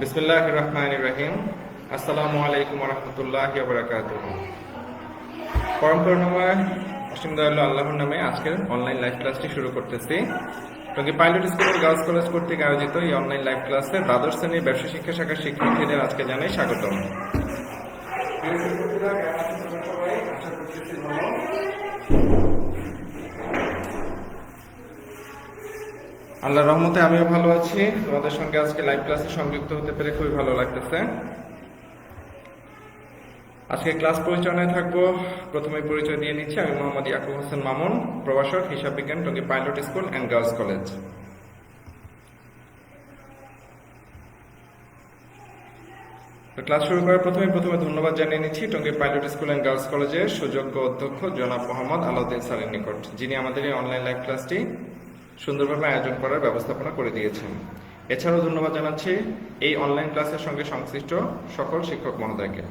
বিসমুল্লাহ রহমান রহিম আসসালামু আলাইকুম রহমতুল্লাহ বরাকাত পরম করুণাময় অসীম দয়ালু আল্লাহর নামে আজকের অনলাইন লাইভ ক্লাসটি শুরু করতেছি। টঙ্গী পাইলট স্কুলের গার্লস কলেজ কর্তৃক আয়োজিত এই অনলাইন লাইভ ক্লাসে দ্বাদশ শ্রেণির ব্যবসা শিক্ষা শাখার শিক্ষার্থীদের আজকে জানাই স্বাগতম? আশা করতেছি আল্লাহ রহমতে আমিও ভালো আছি। তোমাদের সঙ্গে আজকে লাইভ ক্লাসে সংযুক্ত হতে পেরে খুবই ভালো লাগতেছে। আজকে ক্লাস পরিচালনায় থাকব। প্রথমে পরিচয় দিয়ে নিচ্ছি, আমি মোহাম্মদ ইয়াকুব হোসেন মামুন, প্রভাষক, হিসাব বিজ্ঞান, Tongi pilot school and girls college তো ক্লাস শুরু করার প্রথমে প্রথমে ধন্যবাদ জানিয়ে নিচ্ছি Tongi pilot school and girls কলেজের সুযোগ্য অধ্যক্ষ জনাব মোহাম্মদ আলাউদ্দিন স্যারের নিকট, যিনি আমাদের এই অনলাইন লাইভ ক্লাসটি সুন্দরভাবে আয়োজন করার ব্যবস্থাপনা করে দিয়েছেন। এছাড়াও ধন্যবাদ জানাচ্ছি এই অনলাইন ক্লাসের সঙ্গে সংশ্লিষ্ট সকল শিক্ষক মহোদয়কে।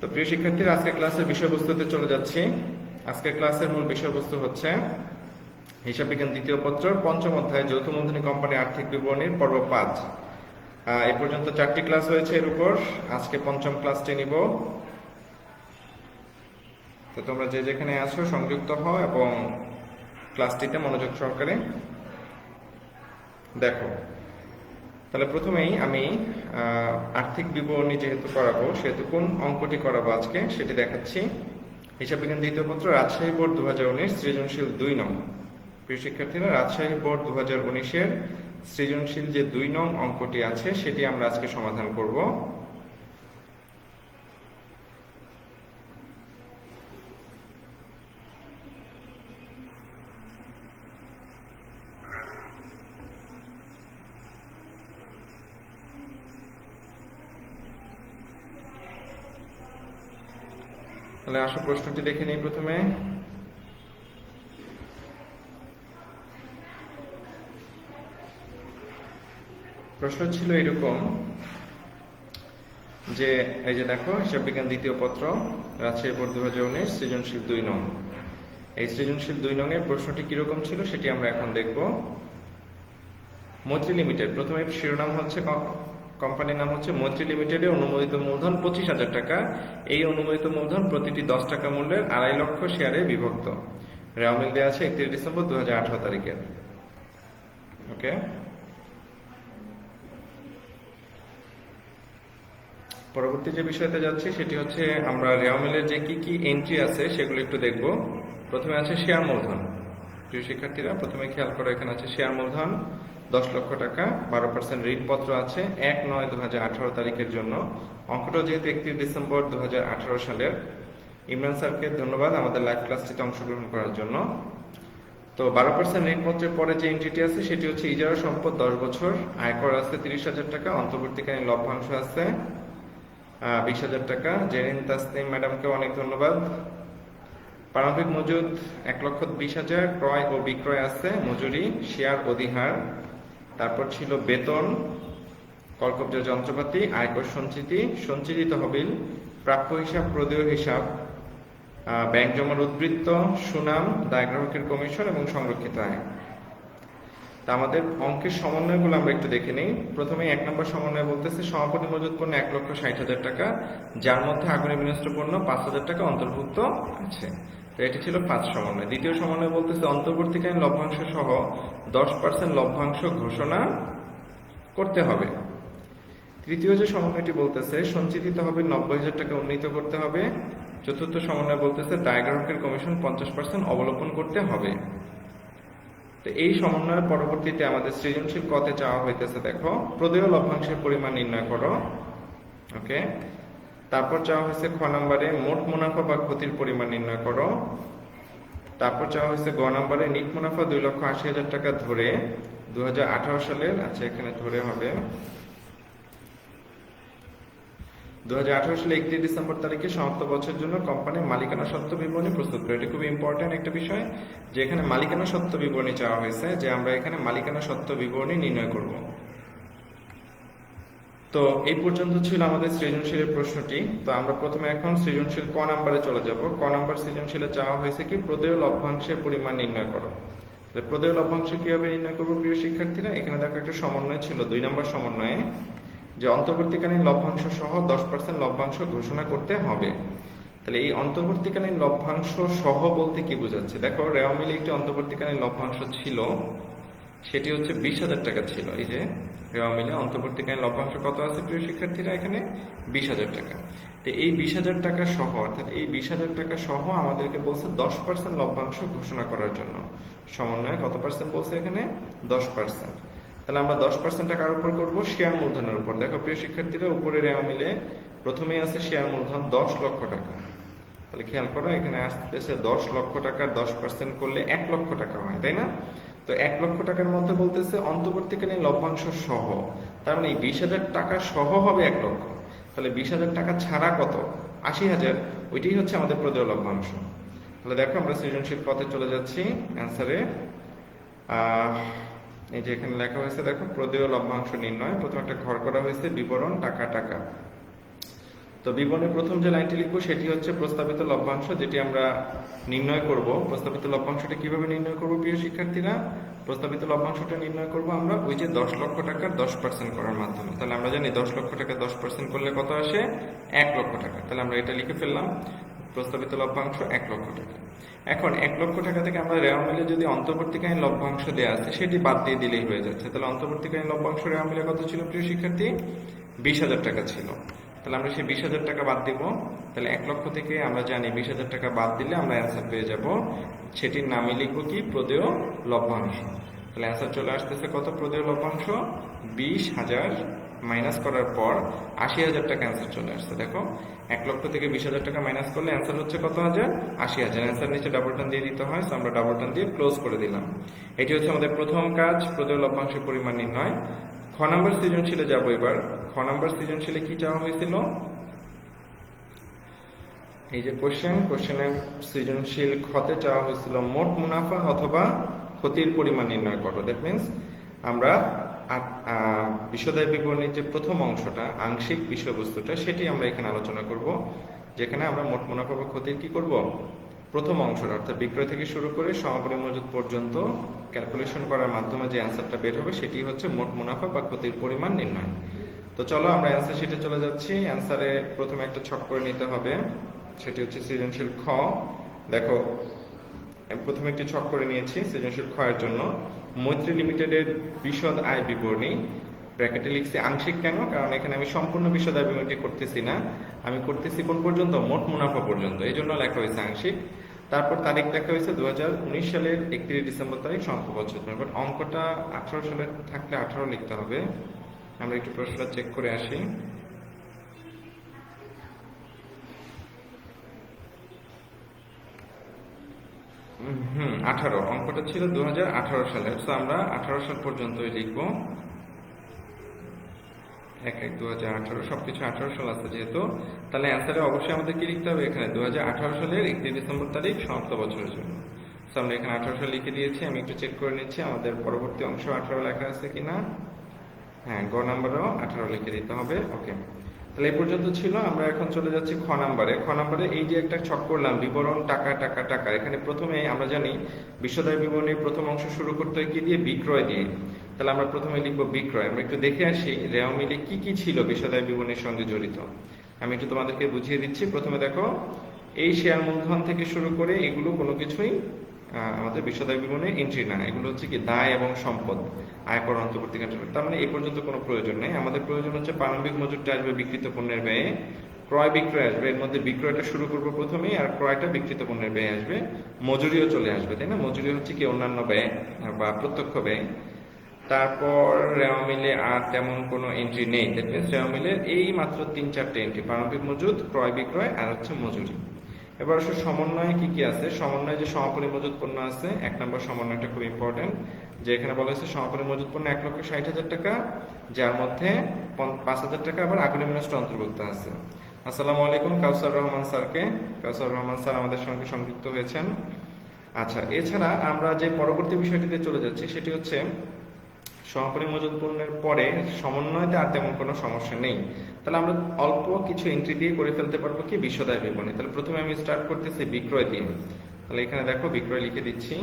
তো প্রিয় শিক্ষার্থীরা আজকে ক্লাসের বিষয়বস্তুতে চলে যাচ্ছি। আজকের ক্লাসের মূল বিষয়বস্তু হচ্ছে হিসাব বিজ্ঞান দ্বিতীয় পত্র, পঞ্চম অধ্যায়, যৌথ মূলধনী কোম্পানি আর্থিক বিবরণীর পর্ব পাঁচ। এ পর্যন্ত চারটি ক্লাস হয়েছে এর উপর। আজকে পঞ্চম ক্লাসটি নিব। তো তোমরা যে যেখানে আছো সংযুক্ত হও এবং ক্লাসটিতে মনোযোগ সহকারে। দেখো, তাহলে প্রথমেই আমি আর্থিক বিবরণী যেহেতু করাবো, সেহেতু কোন অঙ্কটি করাবো আজকে সেটি দেখাচ্ছি। হিসাব বিজ্ঞান দ্বিতীয় পত্র, রাজশাহী বোর্ড দু হাজার উনিশ, সৃজনশীল দুই নং। প্রিয় শিক্ষার্থীরা, রাজশাহী বোর্ড দু হাজার উনিশের সৃজনশীল যে দুই নং অঙ্কটি আছে, সেটি আমরা আজকে সমাধান করব। তাহলে আসো, প্রশ্নটি দেখে নিই প্রথমে। প্রশ্ন ছিল এরকম যে, এই যে দেখো হিসাব বিজ্ঞান দ্বিতীয় পত্র, রাজশাহী বোর্ড দু হাজার উনিশ সৃজনশীল দুই নং। এই সৃজনশীল দুই নং এর প্রশ্নটি কীরকম ছিল সেটি আমরা এখন দেখব। মৈত্রী লিমিটেড, প্রথমে শিরোনাম হচ্ছে কোম্পানির নাম হচ্ছে মৈত্রী লিমিটেডের অনুমোদিত মূলধন পঁচিশ হাজার টাকা। এই অনুমোদিত মূলধন প্রতিটি দশ টাকা মূল্যের আড়াই লক্ষ শেয়ারে বিভক্ত। রেওয়ামিল দেওয়া আছে একত্রিশ ডিসেম্বর দু হাজার আঠারো তারিখে। ওকে? পরবর্তী যে বিষয়তে যাচ্ছি, সেটি হচ্ছে আমরা রেওয়ামিলের যে কি কি এন্ট্রি আছে, সেগুলো একটু দেখব। প্রথমে আছে শেয়ার মূলধন। প্রিয় শিক্ষার্থীরা, প্রথমে খেয়াল করো, এখানে আছে শেয়ার মূলধন। দশ লক্ষ টাকা, বারো পার্সেন্ট ঋণপত্র আছে। এক নয় দু হাজার আঠারো তারিখের জন্য। অঙ্কটা যেহেতু একত্রিশ ডিসেম্বর দু হাজার আঠারো সালের। ইমরান স্যারকে ধন্যবাদ আমাদের লাইভ ক্লাসটিতে অংশগ্রহণ করার জন্য। তো বারো পার্সেন্ট ঋণপত্রের পরে যে এন্ট্রিটি আছে, সেটি হচ্ছে ইজারা সম্পদ দশ বছর, আয়কর আছে তিরিশ হাজার টাকা, অন্তর্বর্তীকালীন লভ্যাংশ আছে বিশ হাজার টাকা। জেরিন তাসনিম ম্যাডামকে অনেক ধন্যবাদ। প্রারম্ভিক মজুদ এক লক্ষ বিশ হাজার, ক্রয় ও বিক্রয় আছে, মজুরি, শেয়ার অধিহার তারপর ছিল বেতন, কলকব্জ যন্ত্রপাতি, আয়কর সঞ্চিতি সঞ্চিত তহবিল প্রাপ্য হিসাব, প্রদেয় হিসাব ব্যাংক জমার উদ্বৃত্ত, সুনাম, দায় গ্রাহকের কমিশন এবং সংরক্ষিত আয়। তা আমাদের অঙ্কের সমন্বয় সমন্বয়গুলো আমরা একটু দেখে নিই। প্রথমে এক নম্বর সমন্বয় বলতেছে, সমাপনী মজুত পণ্য এক লক্ষ ষাট হাজার টাকা, যার মধ্যে আগুনে বিনষ্ট পণ্য পাঁচ হাজার টাকা অন্তর্ভুক্ত আছে। তো এটি ছিল পাঁচ সমন্বয়। দ্বিতীয় সমন্বয় বলতেছে, অন্তর্বর্তীকালীন লভ্যাংশ সহ দশ পার্সেন্ট লভ্যাংশ ঘোষণা করতে হবে। তৃতীয় যে সমন্বয়টি বলতেছে সঞ্চিত হবে নব্বই হাজার টাকা উন্নীত করতে হবে। চতুর্থ সমন্বয় বলতেছে, দায় গ্রাহকের কমিশন পঞ্চাশ পার্সেন্ট অবলোপন করতে হবে। তো এই সমন্বয়ের পরবর্তীতে আমাদের সৃজনশীল কতে চাওয়া হইতেছে, দেখো। প্রদেয় লভ্যাংশের পরিমাণ নির্ণয় করো। ওকে তারপর চাওয়া হয়েছে খ নম্বরে মোট মুনাফা বা ক্ষতির পরিমাণ নির্ণয় করো। তারপর চাওয়া হয়েছে গ নম্বরে নিট মুনাফা দুই লক্ষ আশি হাজার টাকা ধরে দুই হাজার আঠারো সালের আচ্ছা এখানে ধরে হবে। দু সালে একত্রিশ ডিসেম্বর তারিখে সমাপ্ত বছরের জন্য কোম্পানির মালিকানা সত্ত্ব বিবরণী প্রস্তুত করে। খুব একটা বিষয় যে এখানে মালিকানা সত্ত্ব বিবরণী চাওয়া হয়েছে, যে আমরা এখানে মালিকানা সত্ত্ব বিবরণী নির্ণয় করব। তো এই পর্যন্ত ছিল আমাদের সৃজনশীলের প্রশ্নটি। তো আমরা প্রথমে এখন সৃজনশীল ক নাম্বারে চলে যাব। ক নাম্বার সৃজনশীলে চাওয়া হয়েছে কি, প্রদেয় লভ্যাংশের পরিমাণ নির্ণয় করো। প্রদেয় লভ্যাংশ কীভাবে নির্ণয় করব প্রিয় শিক্ষার্থীরা? এখানে দেখো একটা সমন্বয় ছিল, দুই নম্বর সমন্বয়ে। যে অন্তর্বর্তীকালীন লভ্যাংশ সহ দশ পার্সেন্ট লভ্যাংশ ঘোষণা করতে হবে। তাহলে এই অন্তর্বর্তীকালীন লভ্যাংশ সহ বলতে কি বোঝাচ্ছে? দেখো রেওয়া মিলে একটি অন্তর্বর্তীকালীন লভ্যাংশ ছিল, সেটি হচ্ছে বিশ হাজার টাকা ছিল। এই যে রেওয়া মিলে অন্তর্বর্তীকালীন লভ্যাংশ কত আছে প্রিয় শিক্ষার্থীরা এখানে? বিশ হাজার টাকা। তো এই বিশ হাজার টাকা সহ, অর্থাৎ এই বিশ হাজার টাকা সহ আমাদেরকে বলছে দশ পার্সেন্ট লভ্যাংশ ঘোষণা করার জন্য। সমন্বয়ে কত পার্সেন্ট বলছে এখানে? দশ পার্সেন্ট তাহলে আমরা দশ পার্সেন্ট টাকার উপর করব শেয়ার মূলধনের উপর। দেখো, প্রিয় শিক্ষার্থীরা উপরে রেওয়া মিলে প্রথমেই আছে শেয়ার মূলধন দশ লক্ষ টাকা। তাহলে খেয়াল করো, এখানে আসতেছে দশ লক্ষ টাকার দশ পার্সেন্ট করলে এক লক্ষ টাকা হয়, তাই না? তো এক লক্ষ টাকার মধ্যে বলতেছে অন্তর্বর্তীকালীন লভ্যাংশ সহ। তার মানে বিশ হাজার টাকা সহ হবে এক লক্ষ। তাহলে বিশ হাজার টাকা ছাড়া কত? আশি হাজার। ওইটাই হচ্ছে আমাদের প্রদেয় লভ্যাংশ। তাহলে দেখো, আমরা সৃজনশীল পথে চলে যাচ্ছি। অ্যান্সারে এই যে এখানে লেখা হয়েছে দেখো প্রদেয় লভ্যাংশ নির্ণয়। প্রথম একটা ঘর করা হয়েছে, বিবরণ, টাকা টাকা। তো বিবরণের প্রথম যে লাইনটি লিখব, সেটি হচ্ছে প্রস্তাবিত লভ্যাংশ, যেটি আমরা নির্ণয় করব। প্রস্তাবিত লভ্যাংশটা কীভাবে নির্ণয় করব, প্রিয় শিক্ষার্থীরা? প্রস্তাবিত লভ্যাংশটা নির্ণয় করব আমরা ওই যে দশ লক্ষ টাকার দশ পার্সেন্ট করার মাধ্যমে। তাহলে আমরা জানি দশ লক্ষ টাকা দশ পার্সেন্ট করলে কত আসে? এক লক্ষ টাকা। তাহলে আমরা এটা লিখে ফেললাম। প্রস্তাবিত লভ্যাংশ এক লক্ষ টাকা। এখন এক লক্ষ টাকা থেকে আমরা রেওয়া মিলে যদি অন্তর্বর্তীকালীন লভ্যাংশ দেওয়া আছে, সেটি বাদ দিয়ে দিলেই হয়ে যাচ্ছে। তাহলে অন্তর্বর্তীকালীন লভ্যাংশ রেওয়া মিলে কত ছিল প্রিয় শিক্ষার্থী? বিশ হাজার টাকা ছিল। তাহলে আমরা সেই বিশ হাজার টাকা বাদ দিব। তাহলে এক লক্ষ থেকে আমরা জানি বিশ হাজার টাকা বাদ দিলে আমরা অ্যান্সার পেয়ে যাব, সেটির নামই লিখব কি? প্রদেয় লভ্যাংশ। তাহলে অ্যান্সার চলে আসতেছে কত? প্রদেয় লভ্যাংশ? বিশ হাজার মাইনাস করার পর আশি হাজার টাকা অ্যান্সার চলে আসছে। দেখো, এক লক্ষ থেকে বিশ হাজার টাকা মাইনাস করলে অ্যান্সার হচ্ছে কত হাজার? আশি হাজার। অ্যান্সার নিচে ডাবল টান দিয়ে দিতে হয় আমরা ডাবল টান দিয়ে ক্লোজ করে দিলাম। এটি হচ্ছে আমাদের প্রথম কাজ প্রদেয় লভ্যাংশের পরিমাণ নির্ণয়। খ নম্বর সৃজনশীলে যাব এবার। খ নম্বর সৃজনশীলে কি চাওয়া হয়েছিল? এই যে কোশ্চেন কোশ্চেনের সৃজনশীল ক্ষতে চাওয়া হয়েছিল মোট মুনাফা অথবা ক্ষতির পরিমাণ নির্ণয় করো। দ্যাট মিনস আমরা বিশদায় বিবরণীর যে প্রথম অংশটা, আংশিক বিষয়বস্তুটা, সেটি আমরা এখানে আলোচনা করব, যেখানে আমরা মোট মুনাফা বা ক্ষতির কি করব? প্রথম অংশটা, অর্থাৎ বিক্রয় থেকে শুরু করে সমাপনী মজুদ পর্যন্ত ক্যালকুলেশন করার মাধ্যমে যে অ্যান্সারটা বের হবে, সেটি হচ্ছে মোট মুনাফা বা ক্ষতির পরিমাণ নির্ণয়। তো চলো আমরা অ্যান্সার শিটে চলে যাচ্ছি। অ্যান্সারে প্রথমে একটা ছক করে নিতে হবে, সেটি হচ্ছে সৃজনশীল খ। দেখো প্রথমে একটি ছক করে নিয়েছি সৃজনশীল এর জন্য। মৈত্রী লিমিটেডের বিশদ আয় বিবরণী, ব্র্যাকেটে লিখছি আংশিক কেন? কারণ এখানে আমি সম্পূর্ণ বিশদ আয় বিবরণী করতেছি না। আমি করতেছি কোন পর্যন্ত? মোট মুনাফা পর্যন্ত। এই জন্য লেখা হয়েছে আংশিক। তারপর তারিখ লেখা হয়েছে দু হাজার উনিশ সালের একত্রিশ ডিসেম্বর তারিখ সংখ্যা বছর। বাট অঙ্কটা আঠারো সালে থাকলে আঠারো লিখতে হবে। আমরা একটু প্রশ্নটা চেক করে আসি। হুম, আঠারো। অঙ্কটা ছিল দু সালে তো আমরা আঠারো সাল পর্যন্তই লিখব। এক এক দু হাজার আঠারো। সবকিছু আঠারো সাল আছে যেহেতু। তাহলে অ্যান্সারে অবশ্যই আমাদের কি লিখতে হবে? এখানে দু হাজার আঠারো সালের একত্রিশ ডিসেম্বর তারিখ সমাপ্ত বছরের জন্য। আমরা এখানে আঠারো সাল লিখে দিয়েছি। আমি একটু চেক করে নিচ্ছি আমাদের পরবর্তী অংশ আঠারো লেখা আছে কিনা। হ্যাঁ গ নাম্বারও আঠারো লিখে দিতে হবে। ওকে তাহলে এই পর্যন্ত ছিল, আমরা এখন চলে যাচ্ছি খ নাম্বারে। খ নাম্বারে এই যে একটা ছক করলাম, বিবরণ টাকা টাকা টাকা, এখানে প্রথমে আমরা জানি বিশ্বদায় বিবরণীর প্রথম অংশ শুরু করতে হয় কি দিয়ে? বিক্রয় দিয়ে। তাহলে আমরা প্রথমে লিখব বিক্রয়। আমরা একটু দেখে আসি রেওয়া মিলে কি কি ছিল বিশ্বদায় বিবরণীর সঙ্গে জড়িত। আমি একটু তোমাদেরকে বুঝিয়ে দিচ্ছি। প্রথমে দেখো, এই শেয়ার মূলধন থেকে শুরু করে এগুলো কোনো কিছুই আমাদের বিশ্বদায় বিবরণে এন্ট্রি না এগুলো হচ্ছে কি দায় এবং সম্পদ, আয়কর অন্তর্বর্তী তার মানে এই পর্যন্ত কোনো প্রয়োজন নেই। আমাদের প্রয়োজন হচ্ছে প্রারম্ভিক মজুরটা আসবে বিকৃত পণ্যের ব্যয়ে, ক্রয় বিক্রয় আসবে, এর মধ্যে বিক্রয়টা শুরু করব প্রথমেই আর ক্রয়টা বিকৃত পণ্যের ব্যয় আসবে, মজুরিও চলে আসবে, তাই না? মজুরি হচ্ছে কি অন্যান্য ব্যয় বা প্রত্যক্ষ ব্যয়। তারপর রেওয়া মিলে আর তেমন কোনো এন্ট্রি নেই। দ্যাট মিনস রেওয়া মিলের এই মাত্র তিন চারটে এন্ট্রি প্রারম্ভিক মজুদ ক্রয় বিক্রয় আর হচ্ছে মজুরি। এবার আসলে সমন্বয়ে কি কি আছে? সমন্বয়ে যে সমাপনী মজুদ পণ্য আছে, এক নম্বর সমন্বয়টা খুব ইম্পর্টেন্ট যে এখানে বলা হয়েছে সমাপনী মজুদ পণ্য এক লক্ষ ষাট হাজার টাকা, যার মধ্যে পাঁচ হাজার টাকা আবার আগুনি মিনস্ট অন্তর্ভুক্ত আছে। আসসালামু আলাইকুম, কাউসার রহমান স্যারকে। কাউসার রহমান স্যার আমাদের সঙ্গে সংযুক্ত হয়েছেন। আচ্ছা এছাড়া আমরা যে পরবর্তী বিষয়টিতে চলে যাচ্ছি, সেটি হচ্ছে সমাপনী মজুদ পণ্যের পরে সমন্বয়তে আর তেমন কোনো সমস্যা নেই। তাহলে আমরা অল্প কিছু এন্ট্রি দিয়ে করে ফেলতে পারব কি বিশ্বদায় বিপণী তাহলে প্রথমে আমি স্টার্ট করতেছি বিক্রয় দিয়ে। তাহলে এখানে দেখো বিক্রয় লিখে দিচ্ছি।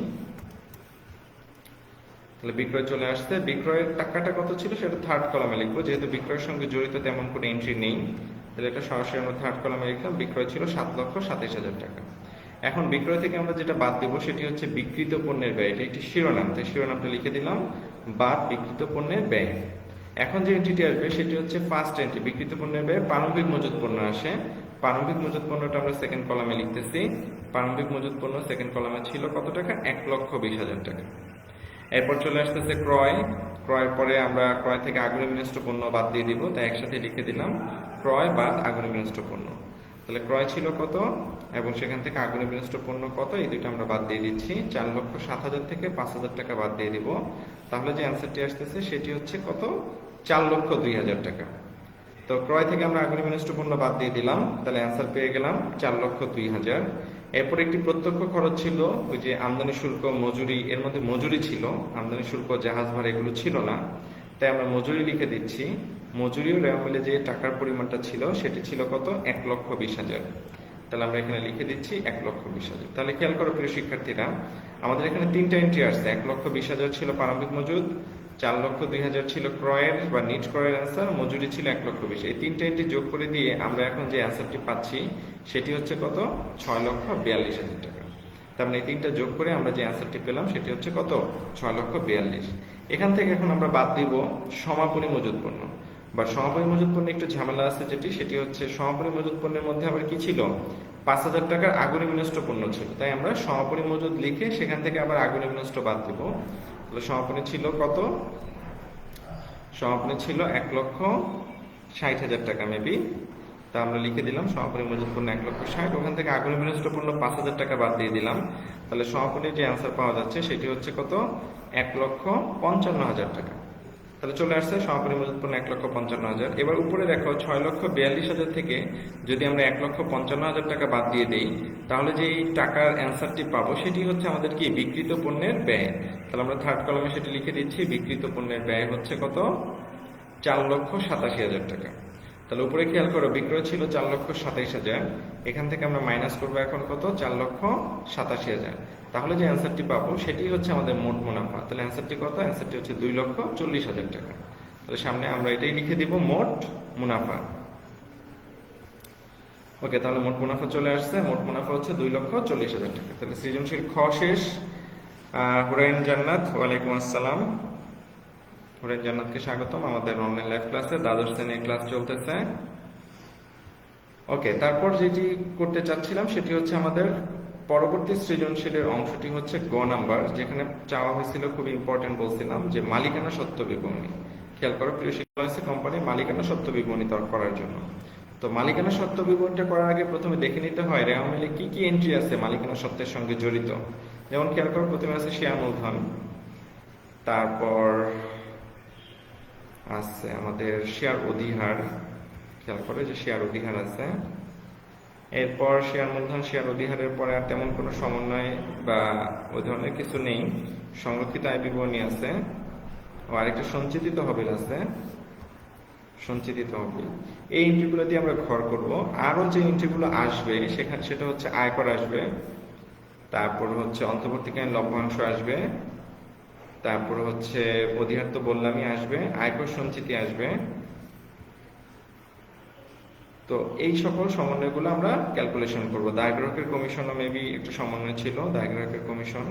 তাহলে বিক্রয় চলে আসছে। বিক্রয়ের টাকাটা কত ছিল সেটা থার্ড কলামে লিখব। যেহেতু বিক্রয়ের সঙ্গে জড়িত তেমন কোনো এন্ট্রি নেই, তাহলে এটা সরাসরি আমরা থার্ড কলামে লিখলাম। বিক্রয় ছিল সাত লক্ষ সাতাইশ হাজার টাকা। এখন বিক্রয় থেকে আমরা যেটা বাদ দেবো সেটি হচ্ছে বিকৃত পণ্যের ব্যয়। এটা একটি শিরোনাম। তাই শিরোনামটা লিখে দিলাম। বাদ বিকৃত পণ্যের ব্যয়। এখন যে এন্ট্রিটি আসবে, সেটি হচ্ছে ফার্স্ট এন্ট্রি বিকৃত পণ্যের ব্যয়। প্রারম্ভিক মজুত পণ্য আসে। প্রারম্ভিক মজুত পণ্যটা আমরা সেকেন্ড কলামে লিখতেছি। প্রারম্ভিক মজুত পণ্য সেকেন্ড কলামে ছিল কত টাকা? এক লক্ষ বিশ হাজার টাকা। এরপর চলে আসতেছে ক্রয়। ক্রয়ের পরে আমরা ক্রয় থেকে আগুনে বিনষ্ট পণ্য বাদ দিয়ে দিব। তাই একসাথে লিখে দিলাম, ক্রয় বাদ আগুনে বিনষ্ট পণ্য। তাহলে ক্রয় ছিল কত? এবং সেখান থেকে আগুনে বিনষ্ট পণ্য কত? এই দুটো আমরা বাদ দিয়ে দিচ্ছি। চার লক্ষ সাত হাজার থেকে পাঁচ হাজার টাকা বাদ দিয়ে দিব। তাহলে যে অ্যান্সারটি আসতেছে, সেটি হচ্ছে কত? চার লক্ষ দুই হাজার টাকা। তো ক্রয় থেকে আমরা আগুনে বিনষ্ট পণ্য বাদ দিয়ে দিলাম। তাহলে অ্যান্সার পেয়ে গেলাম চার লক্ষ দুই হাজার। এরপর একটি প্রত্যক্ষ খরচ ছিল, ওই যে আমদানি শুল্ক, মজুরি, এর মধ্যে মজুরি ছিল। আমদানি শুল্ক, জাহাজ ভাড়া এগুলো ছিল না। তাই আমরা মজুরি লিখে দিচ্ছি। মজুরি ও রেওয়া মিলে যে টাকার পরিমাণটা ছিল, সেটি ছিল কত? এক লক্ষ বিশ হাজার। তাহলে আমরা এখানে লিখে দিচ্ছি এক লক্ষ বিশ হাজার। তাহলে খেয়াল করো প্রিয় শিক্ষার্থীরা, আমাদের এখানে তিনটা এন্ট্রি আসছে। এক লক্ষ বিশ হাজার ছিল প্রারম্ভিক মজুদ, চার লক্ষ দুই হাজার ছিল ক্রয়ের বা নিট ক্রয়ের অ্যান্সার মজুরি ছিল এক লক্ষ বিশ। এই তিনটা এন্ট্রি যোগ করে দিয়ে আমরা এখন যে অ্যান্সারটি পাচ্ছি, সেটি হচ্ছে কত? ছয় লক্ষ বিয়াল্লিশ হাজার টাকা। তার মানে এই তিনটা যোগ করে আমরা যে অ্যান্সারটি পেলাম, সেটি হচ্ছে কত? ছয় লক্ষ বিয়াল্লিশ। এখান থেকে এখন আমরা বাদ দিব সমাপনী মজুদ পণ্য। বা সমাপনী মজুত পণ্যে একটু ঝামেলা আছে যেটি, সেটি হচ্ছে সমাপনী মজুত পণ্যের মধ্যে আবার কি ছিল? পাঁচ হাজার টাকার আগুনে বিনষ্ট পণ্য ছিল। তাই আমরা সমাপনী মজুদ লিখে সেখান থেকে আবার আগুনে বিনষ্ট বাদ দিব। তাহলে সমাপনী ছিল কত? সমাপনী ছিল এক লক্ষ ষাট হাজার টাকা মেবি। তা আমরা লিখে দিলাম সমাপনী মজুদ পণ্য এক লক্ষ ষাট। ওখান থেকে আগুনে বিনষ্ট পণ্য পাঁচ হাজার টাকা বাদ দিয়ে দিলাম। তাহলে সমাপনীর যে অ্যান্সার পাওয়া যাচ্ছে, সেটি হচ্ছে কত? এক লক্ষ পঞ্চান্ন হাজার টাকা। তাহলে চলে আসছে সমাপনী মজুদ পণ্য এক লক্ষ পঞ্চান্ন হাজার। এবার উপরে দেখো ছয় লক্ষ বিয়াল্লিশ হাজার থেকে যদি আমরা এক লক্ষ পঞ্চান্ন হাজার টাকা বাদ দিয়ে দেই, তাহলে যে টাকার অ্যান্সারটি পাবো সেটি হচ্ছে আমাদের কি? বিকৃত পণ্যের ব্যয়। তাহলে আমরা থার্ড কলমে সেটি লিখে দিচ্ছি বিকৃত পণ্যের ব্যয় হচ্ছে কত? চার লক্ষ সাতাশি হাজার টাকা। তাহলে উপরে খেয়াল করো, বিক্রয় ছিল চার লক্ষ সাতাইশ হাজার। এখান থেকে আমরা মাইনাস করব এখন কত? চার লক্ষ সাতাশি হাজার। তাহলে যে অ্যান্সারটি পাবো, সেটি হচ্ছে আমাদের মোট মুনাফা। তাহলে অ্যান্সারটি কত? অ্যান্সারটি হচ্ছে দুই লক্ষ চল্লিশ হাজার টাকা। তাহলে সামনে আমরা এটাই লিখে দিব, মোট মুনাফা। ওকে, তাহলে মোট মুনাফা চলে আসছে। মোট মুনাফা হচ্ছে দুই লক্ষ চল্লিশ হাজার টাকা। তাহলে সৃজনশীল খ শেষ। হুরাইন জান্নাত, ওয়ালাইকুম আসসালাম। হুরাইন জান্নাতকে স্বাগতম, আমাদের অনলাইন লাইভ ক্লাসে দ্বাদশ শ্রেণির ক্লাস চলতেছে। ওকে তারপর যেটি করতে চাচ্ছিলাম সেটি হচ্ছে আমাদের পরবর্তী সৃজনশীলের অংশটি হচ্ছে গ নাম্বার, যেখানে চাওয়া হয়েছিল খুব ইম্পর্টেন্ট বলছিলাম যে মালিকানা সত্য বিবরণী খেয়াল করো, প্রিয় শিক্ষা হয়েছে কোম্পানির মালিকানা সত্য বিবরণী তৈরি করার জন্য। তো মালিকানা সত্য বিবরণীটা করার আগে প্রথমে দেখে নিতে হয় রেওয়া মিলে কি কি এন্ট্রি আছে মালিকানা সত্ত্বের সঙ্গে জড়িত। যেমন খেয়াল করো, প্রথমে আছে শেয়ার মূলধন তারপর আছে, আমাদের শেয়ার অধিহার, খেয়াল করে যে শেয়ার অধিহার আছে। এরপর শেয়ার মূলধন, শেয়ার অধিহারের পরে আর তেমন কোনো সমন্বয় বা ওই ধরনের কিছু নেই। সংরক্ষিত আয় বিবরণী আছে। ও আরেকটা সঞ্চিত তহবিল আছে। সঞ্চিত তহবিল এই এন্ট্রিগুলো দিয়ে আমরা ঘর করব। আরও যে এন্ট্রিগুলো আসবে, সেখানে সেটা হচ্ছে আয়কর আসবে। তারপর হচ্ছে অন্তর্বর্তীকালীন লভ্যাংশ আসবে। তারপর হচ্ছে অধিহার তো বললামই আসবে, আয়কর সঞ্চিতি আসবে। তো এই সকল সমন্বয়গুলো আমরা ক্যালকুলেশন করব। দায় গ্রাহকের কমিশনও মেবি একটা সমন্বয় ছিল দায় গ্রাহকের কমিশন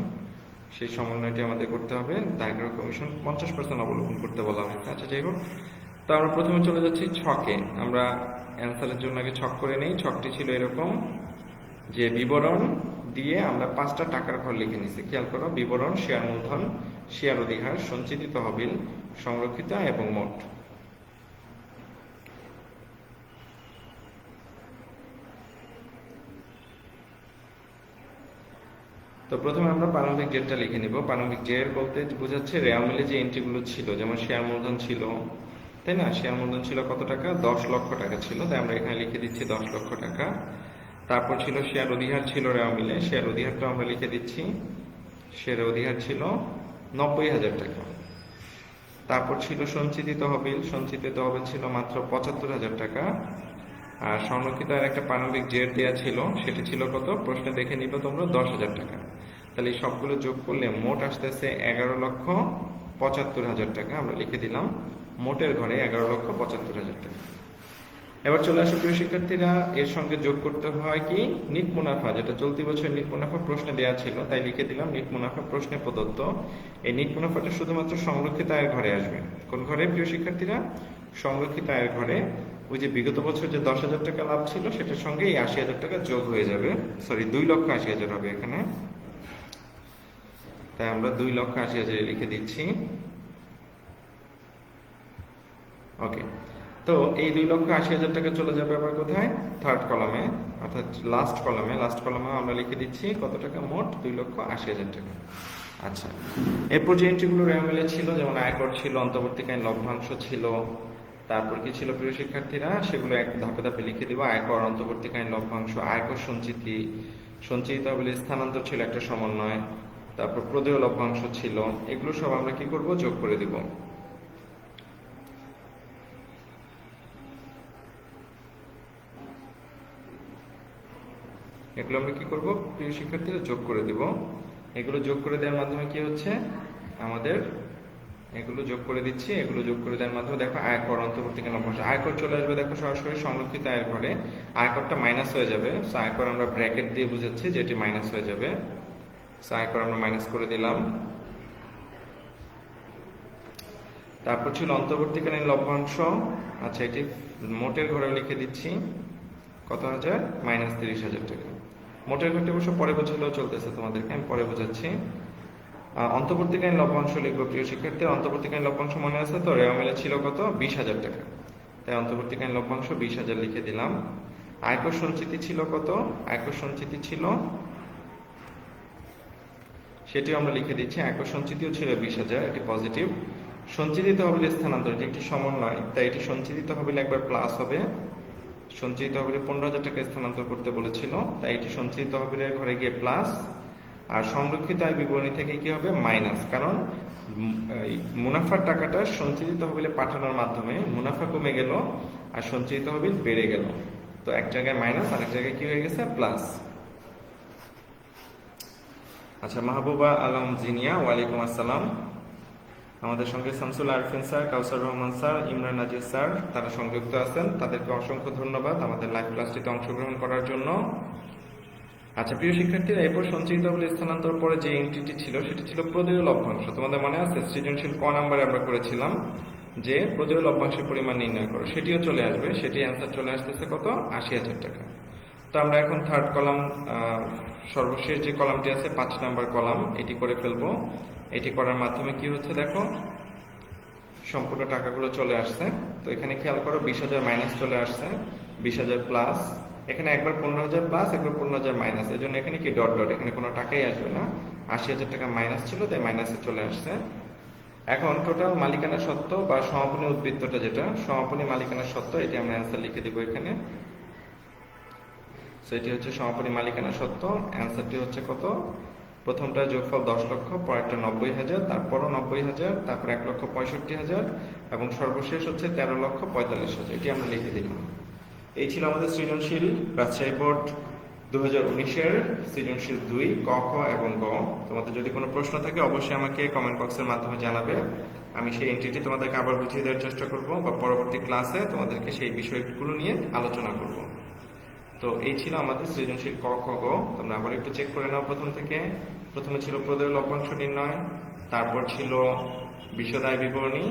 সেই সমন্বয়টি আমাদের করতে হবে। দায় গ্রাহক কমিশন পঞ্চাশ পার্সেন্ট অবলম্বন করতে বলা হয়েছে আচ্ছা যাই হোক, তো আমরা প্রথমে চলে যাচ্ছি ছকে। আমরা অ্যান্সারের জন্য আগে ছক করে নেই। ছকটি ছিল এরকম যে বিবরণ দিয়ে আমরা পাঁচটা টাকার ঘর লিখে নিছি। খেয়াল করো, বিবরণ, শেয়ার মূলধন শেয়ার অধিকার সঞ্চিত তহবিল সংরক্ষিত এবং মোট তো প্রথমে আমরা প্রারম্ভিক ডেটটা লিখে নিব। প্রারম্ভিক ডেট বলতে বোঝাচ্ছে রেওয়া মিলে যে এন্ট্রিগুলো ছিল, যেমন শেয়ার মূলধন ছিল, তাই না? শেয়ার মূলধন ছিল কত টাকা? দশ লক্ষ টাকা ছিল, তাই আমরা এখানে লিখে দিচ্ছি দশ লক্ষ টাকা। তারপর ছিল শেয়ার অধিহার ছিল রেওয়া মিলে, শেয়ার অধিহারটা আমরা লিখে দিচ্ছি। শেয়ার অধিহার ছিল নব্বই হাজার টাকা। তারপর ছিল সঞ্চিত তহবিল। সঞ্চিত তহবিল ছিল মাত্র পঁচাত্তর হাজার টাকা। আর সংরক্ষিত আর একটা প্রারম্ভিক জের দেওয়া ছিল, সেটি ছিল কত? প্রশ্নে দেখে নিবে তোমরা, দশ হাজার টাকা। তাহলে এই সবগুলো যোগ করলে মোট আসতেছে এগারো লক্ষ পঁচাত্তর হাজার টাকা। আমরা লিখে দিলাম, মোটের ঘরে এগারো লক্ষ পঁচাত্তর হাজার টাকা। এবার চলে আসো প্রিয় শিক্ষার্থীরা, এর সঙ্গে যোগ করতে হয় কি? নিট মুনাফা, যেটা চলতি বছর নিট মুনাফা প্রশ্নে দেওয়া ছিল, তাই লিখে দিলাম নিট মুনাফা প্রশ্নে প্রদত্ত। এই নিট মুনাফাটা শুধুমাত্র সংরক্ষিত আয়ের ঘরে আসবে। কোন ঘরে, প্রিয় শিক্ষার্থীরা? সংরক্ষিত আয়ের ঘরে। ওই যে বিগত বছর যে দশ হাজার টাকা লাভ ছিল, সেটার সঙ্গে এই আশি হাজার টাকা যোগ হয়ে যাবে। সরি দুই লক্ষ আশি হাজার হবে এখানে। তাই আমরা দুই লক্ষ আশি হাজার লিখে দিচ্ছি। ওকে তো এই দুই লক্ষ আশি হাজার টাকা চলে যাবে আবার কোথায়? থার্ড কলামে অর্থাৎ লাস্ট কলামে লাস্ট কলামে আমরা লিখে দিচ্ছি কত টাকা? মোট দুই লক্ষ আশি হাজার টাকা। আচ্ছা এরপর যে এন্ট্রিগুলো রেমেলে ছিল, যেমন আয়কর ছিল, অন্তর্বর্তীকালীন লভ্যাংশ ছিল, তারপর কি ছিল প্রিয় শিক্ষার্থীরা? সেগুলো এক ধাপে ধাপে লিখে দিব। আয়কর, অন্তর্বর্তীকালীন লভ্যাংশ, আয়কর সঞ্চিতি। সঞ্চিত বলে স্থানান্তর ছিল একটা সমন্বয়। তারপর প্রদেয় লভ্যাংশ ছিল। এগুলো সব আমরা কি করব? যোগ করে দিব। এগুলো আমরা কি করব? প্রিয় শিক্ষার্থীরা যোগ করে দিব। এগুলো যোগ করে দেওয়ার মাধ্যমে কি হচ্ছে? আমাদের এগুলো যোগ করে দিচ্ছি, এগুলো যোগ করে দেওয়ার মাধ্যমে দেখো আয়কর অন্তর্বর্তীকালীন লভ্যাংশ আয়কর চলে আসবে দেখো সরাসরি সংরক্ষিত আয়ের ঘরে। আয়করটা মাইনাস হয়ে যাবে। সো আয়কর আমরা ব্র্যাকেট দিয়ে বুঝাচ্ছি যেটি মাইনাস হয়ে যাবে। সো আয়কর আমরা মাইনাস করে দিলাম। তারপর ছিল অন্তর্বর্তীকালীন লভ্যাংশ। আচ্ছা এটি মোটের ঘরে লিখে দিচ্ছি। কত হাজার? মাইনাস তিরিশ হাজার টাকা। মোটের ঘরটি অবশ্য পরে বোঝালেও চলতেছে তোমাদেরকে, আমি পরে বোঝাচ্ছি। অন্তর্বর্তীকালীন লভ্যাংশ লিখব, প্রিয় শিক্ষার্থী, অন্তর্বর্তীকালীন লভ্যাংশ মনে আছে তো? রেওয়া মিলে ছিল কত? বিশ হাজার টাকা। তাই অন্তর্বর্তীকালীন লভ্যাংশ বিশ হাজার লিখে দিলাম। আয়কর সঞ্চিতি ছিল কত? আয়কর সঞ্চিতি ছিল, সেটিও আমরা লিখে দিচ্ছি, আয়কর সঞ্চিতিও ছিল বিশ হাজার, এটি পজিটিভ সঞ্চিত তহবিল স্থানান্তর, এটি একটি সমন্বয়, তাই এটি সঞ্চিত তহবিল একবার প্লাস হবে। সঞ্চিত তহবিলে পনেরো হাজার টাকা স্থানান্তর করতে বলেছিল। তাই এটি সঞ্চিত তহবিলের ঘরে গিয়ে প্লাস আর সংরক্ষিত আয় বিবরণী থেকে কি হবে? মাইনাস কারণ মুনাফার টাকাটা সঞ্চিত তহবিলে পাঠানোর মাধ্যমে। মুনাফা কমে গেল আর সঞ্চিত তহবিল বেড়ে গেল। তো এক জায়গায় মাইনাস আর এক জায়গায় কি হয়ে গেছে? প্লাস আচ্ছা মাহবুবা আলম জিনিয়া, ওয়ালাইকুম আসসালাম। আমাদের সঙ্গে Shamsul Arfin sir, Kawsar Rahman sir, Imran Nazir sir, তারা সংযুক্ত আছেন। তাদেরকে অসংখ্য ধন্যবাদ আমাদের লাইভ ক্লাসটিতে অংশগ্রহণ করার জন্য। আচ্ছা প্রিয় শিক্ষার্থীরা, এরপর সঞ্চিত তহবিল স্থানান্তর পরে যে এন্ট্রিটি ছিল, সেটি ছিল প্রদেয় লভ্যাংশ। তোমাদের মনে আছে? সৃজনশীল ক নাম্বারে আমরা করেছিলাম যে প্রদেয় লভ্যাংশের পরিমাণ নির্ণয় করো। সেটিও চলে আসবে। সেটি অ্যান্সার চলে আসতেছে কত? আশি হাজার টাকা। তো আমরা এখন থার্ড কলাম সর্বশেষ যে কলামটি আছে, পাঁচ নাম্বার কলাম এটি করে ফেলব। এটি করার মাধ্যমে কি হচ্ছে দেখো? সম্পূর্ণ টাকাগুলো চলে আসছে। তো এখানে খেয়াল করো, বিশ হাজার মাইনাস চলে আসছে, বিশ হাজার প্লাস এখানে একবার পনেরো হাজার প্লাস একবার পনেরো হাজার মাইনাস এই জন্য এখানে কি ডট ডট এখানে কোনো টাকাই আসবে না। আশি হাজার টাকা মাইনাস ছিল, তাই মাইনাসে চলে আসছে। এখন টোটাল মালিকানা সত্ত্ব বা সমাপনী উদ্বৃত্তটা যেটা, সমাপনী মালিকানা সত্ত্ব এটি আমরা অ্যান্সার লিখে দিব এখানে। সেটি হচ্ছে সমাপনী মালিকানা সত্ত্ব অ্যান্সারটি হচ্ছে কত? প্রথমটা যোগফল দশ লক্ষ, পরেরটা নব্বই হাজার, তারপরও নব্বই হাজার, তারপর এক লক্ষ পঁয়ষট্টি হাজার, এবং সর্বশেষ হচ্ছে তেরো লক্ষ পঁয়তাল্লিশ হাজার। এটি আমরা লিখে দিলাম। এই ছিল আমাদের সৃজনশীল রাজশাহী বোর্ড দু হাজার উনিশের সৃজনশীল দুই, ক, খ এবং গ। তোমাদের যদি কোনো প্রশ্ন থাকে, অবশ্যই আমাকে কমেন্ট বক্সের মাধ্যমে জানাবে। আমি সেই এন্ট্রিটি তোমাদেরকে আবার বুঝিয়ে দেওয়ার চেষ্টা করব বা পরবর্তী ক্লাসে তোমাদেরকে সেই বিষয়গুলো নিয়ে আলোচনা করব। তো এই ছিল আমাদের সৃজনশীল ক খ গ। তোমরা আবার একটু চেক করে নাও প্রথম থেকে। প্রথমে ছিল প্রদেয় লভ্যাংশ নির্ণয়, তারপর ছিল বিশদায় বিবরণী,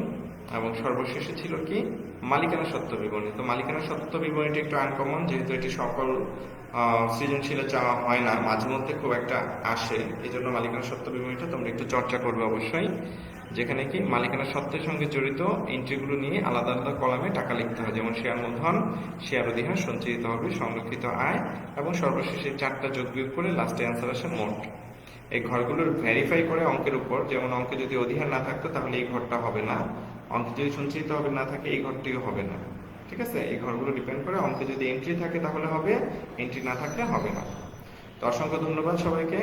এবং সর্বশেষে ছিল কি? মালিকানা সত্ত্ব বিবরণী। তো মালিকানা সত্ত্ব বিবরণীটি একটু আনকমন যেহেতু এটি সকল সৃজনশীলে চাওয়া হয় না, মাঝে মধ্যে খুব একটা আসে এই জন্য মালিকানা সত্ত্ব বিবরণীটা তোমরা একটু চর্চা করবে অবশ্যই। যেখানে কি মালিকানা সত্ত্বের সঙ্গে জড়িত এন্ট্রিগুলো নিয়ে আলাদা আলাদা কলামে টাকা লিখতে হয়। যেমন শেয়ার মূলধন, শেয়ার অধিহার সঞ্চিত হবে সংরক্ষিত আয় এবং সর্বশেষে চারটা যোগ বিয়োগ করে লাস্টে অ্যান্সার আসে মোট। এই ঘরগুলোর ভেরিফাই করে অঙ্কের উপর, যেমন অঙ্কে যদি অধিহার না থাকতো তাহলে এই ঘরটা হবে না। অঙ্কে যদি সঞ্চিত হবে না থাকে, এই ঘরটিও হবে না। ঠিক আছে? এই ঘরগুলো ডিপেন্ড করে অঙ্কে যদি এন্ট্রি থাকে তাহলে হবে এন্ট্রি না থাকলে হবে না। তো অসংখ্য ধন্যবাদ সবাইকে।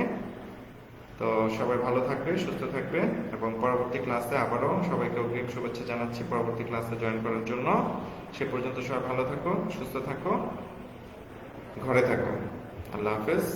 তো সবাই ভালো থাকবে, সুস্থ থাকবে এবং পরবর্তী ক্লাসে আবারও সবাইকে অগ্রিম শুভেচ্ছা জানাচ্ছি পরবর্তী ক্লাসে জয়েন করার জন্য। সে পর্যন্ত সবাই ভালো থাকো, সুস্থ থাকো, ঘরে থাকো। আল্লাহ হাফেজ।